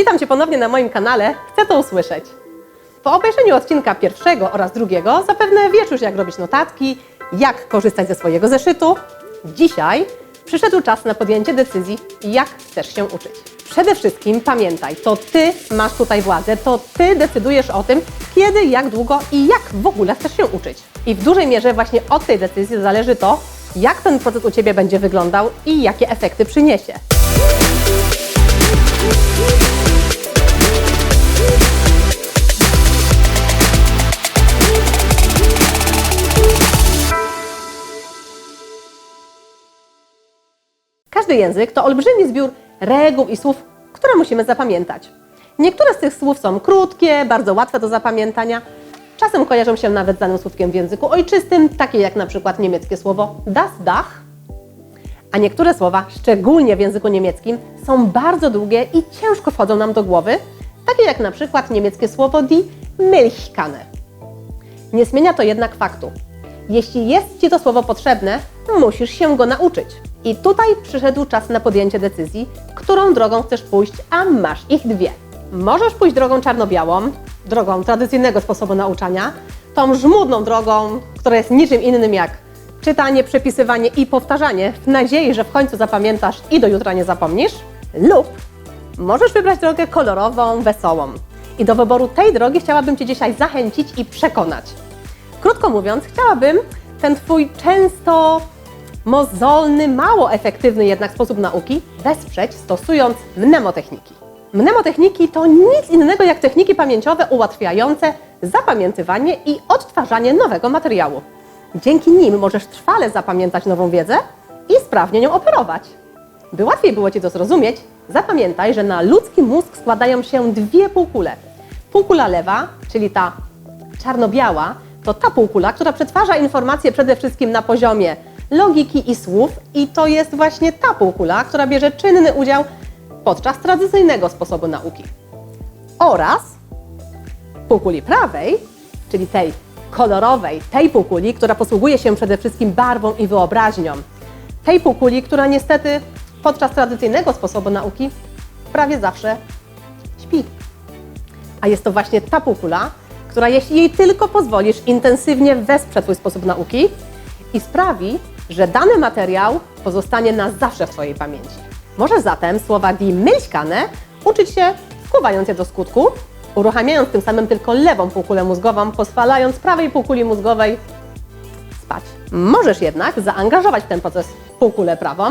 Witam Cię ponownie na moim kanale Chcę to usłyszeć. Po obejrzeniu odcinka pierwszego oraz drugiego zapewne wiesz już jak robić notatki, jak korzystać ze swojego zeszytu. Dzisiaj przyszedł czas na podjęcie decyzji, jak chcesz się uczyć. Przede wszystkim pamiętaj, to Ty masz tutaj władzę, to Ty decydujesz o tym, kiedy, jak długo i jak w ogóle chcesz się uczyć. I w dużej mierze właśnie od tej decyzji zależy to, jak ten proces u Ciebie będzie wyglądał i jakie efekty przyniesie. Każdy język to olbrzymi zbiór reguł i słów, które musimy zapamiętać. Niektóre z tych słów są krótkie, bardzo łatwe do zapamiętania. Czasem kojarzą się nawet z danym słówkiem w języku ojczystym, takie jak na przykład niemieckie słowo das Dach. A niektóre słowa, szczególnie w języku niemieckim, są bardzo długie i ciężko wchodzą nam do głowy, takie jak na przykład niemieckie słowo die Milchkanne. Nie zmienia to jednak faktu. Jeśli jest Ci to słowo potrzebne, musisz się go nauczyć. I tutaj przyszedł czas na podjęcie decyzji, którą drogą chcesz pójść, a masz ich dwie. Możesz pójść drogą czarno-białą, drogą tradycyjnego sposobu nauczania, tą żmudną drogą, która jest niczym innym jak czytanie, przepisywanie i powtarzanie, w nadziei, że w końcu zapamiętasz i do jutra nie zapomnisz, lub możesz wybrać drogę kolorową, wesołą. I do wyboru tej drogi chciałabym Cię dzisiaj zachęcić i przekonać. Krótko mówiąc, chciałabym ten Twój często mozolny, mało efektywny jednak sposób nauki wesprzeć stosując mnemotechniki. Mnemotechniki to nic innego jak techniki pamięciowe ułatwiające zapamiętywanie i odtwarzanie nowego materiału. Dzięki nim możesz trwale zapamiętać nową wiedzę i sprawnie nią operować. By łatwiej było Ci to zrozumieć, zapamiętaj, że na ludzki mózg składają się dwie półkule. Półkula lewa, czyli ta czarno-biała, to ta półkula, która przetwarza informacje przede wszystkim na poziomie logiki i słów i to jest właśnie ta półkula, która bierze czynny udział podczas tradycyjnego sposobu nauki. Oraz półkuli prawej, czyli tej kolorowej, tej półkuli, która posługuje się przede wszystkim barwą i wyobraźnią. Tej półkuli, która niestety podczas tradycyjnego sposobu nauki prawie zawsze śpi. A jest to właśnie ta półkula, która jeśli jej tylko pozwolisz, intensywnie wesprze Twój sposób nauki i sprawi, że dany materiał pozostanie na zawsze w Twojej pamięci. Możesz zatem słowa die Milchkanne uczyć się wkuwając je do skutku, uruchamiając tym samym tylko lewą półkulę mózgową, pozwalając prawej półkuli mózgowej spać. Możesz jednak zaangażować w ten proces półkulę prawą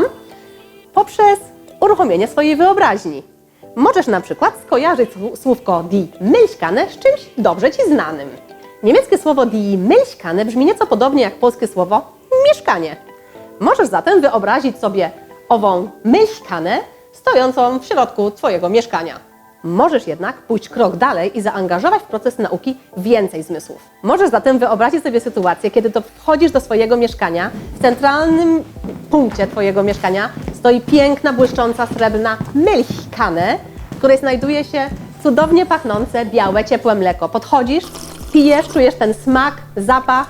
poprzez uruchomienie swojej wyobraźni. Możesz na przykład skojarzyć słó- słówko die Milchkanne z czymś dobrze Ci znanym. Niemieckie słowo die Milchkanne brzmi nieco podobnie jak polskie słowo mieszkanie. Możesz zatem wyobrazić sobie ową Milchkanę stojącą w środku Twojego mieszkania. Możesz jednak pójść krok dalej i zaangażować w proces nauki więcej zmysłów. Możesz zatem wyobrazić sobie sytuację, kiedy to wchodzisz do swojego mieszkania, w centralnym punkcie Twojego mieszkania stoi piękna, błyszcząca, srebrna Milchkanne, w której znajduje się cudownie pachnące, białe, ciepłe mleko. Podchodzisz, pijesz, czujesz ten smak, zapach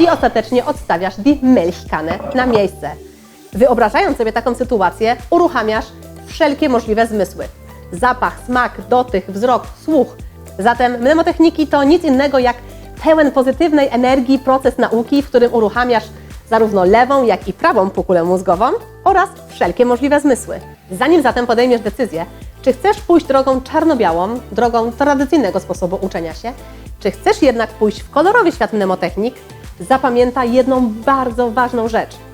i ostatecznie odstawiasz die Milchkanne na miejsce. Wyobrażając sobie taką sytuację, uruchamiasz wszelkie możliwe zmysły. Zapach, smak, dotyk, wzrok, słuch. Zatem mnemotechniki to nic innego jak pełen pozytywnej energii proces nauki, w którym uruchamiasz zarówno lewą, jak i prawą półkulę mózgową oraz wszelkie możliwe zmysły. Zanim zatem podejmiesz decyzję, czy chcesz pójść drogą czarno-białą, drogą tradycyjnego sposobu uczenia się, czy chcesz jednak pójść w kolorowy świat mnemotechnik, zapamiętaj jedną bardzo ważną rzecz –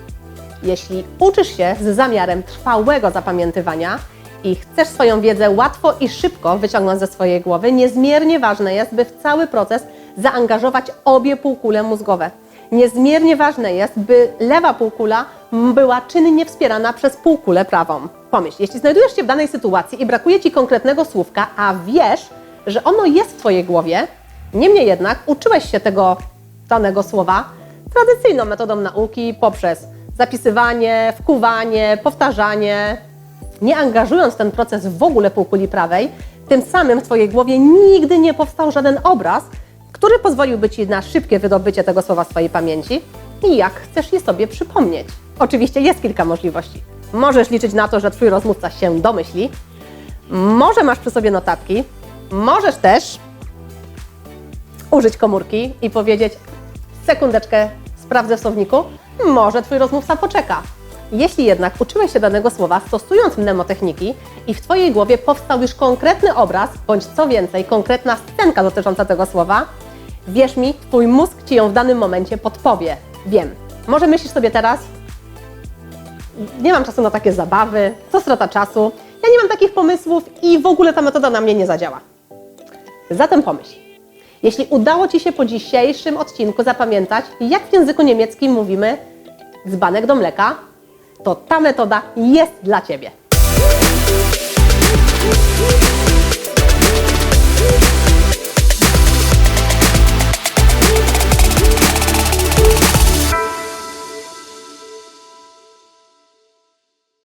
jeśli uczysz się z zamiarem trwałego zapamiętywania i chcesz swoją wiedzę łatwo i szybko wyciągnąć ze swojej głowy, niezmiernie ważne jest, by w cały proces zaangażować obie półkule mózgowe. Niezmiernie ważne jest, by lewa półkula była czynnie wspierana przez półkulę prawą. Pomyśl, jeśli znajdujesz się w danej sytuacji i brakuje Ci konkretnego słówka, a wiesz, że ono jest w Twojej głowie, niemniej jednak uczyłeś się tego danego słowa tradycyjną metodą nauki poprzez zapisywanie, wkuwanie, powtarzanie, nie angażując w ten proces w ogóle półkuli prawej, tym samym w Twojej głowie nigdy nie powstał żaden obraz, który pozwoliłby Ci na szybkie wydobycie tego słowa z Twojej pamięci i jak chcesz je sobie przypomnieć. Oczywiście jest kilka możliwości. Możesz liczyć na to, że Twój rozmówca się domyśli, Może masz przy sobie notatki, możesz też użyć komórki i powiedzieć sekundeczkę, sprawdzę w słowniku, może Twój rozmówca poczeka. Jeśli jednak uczyłeś się danego słowa stosując mnemotechniki i w Twojej głowie powstał już konkretny obraz, bądź co więcej, konkretna scenka dotycząca tego słowa, wierz mi, Twój mózg Ci ją w danym momencie podpowie. Wiem. Może myślisz sobie teraz, nie mam czasu na takie zabawy, to strata czasu, ja nie mam takich pomysłów i w ogóle ta metoda na mnie nie zadziała. Zatem pomyśl. Jeśli udało Ci się po dzisiejszym odcinku zapamiętać, jak w języku niemieckim mówimy dzbanek do mleka, to ta metoda jest dla Ciebie.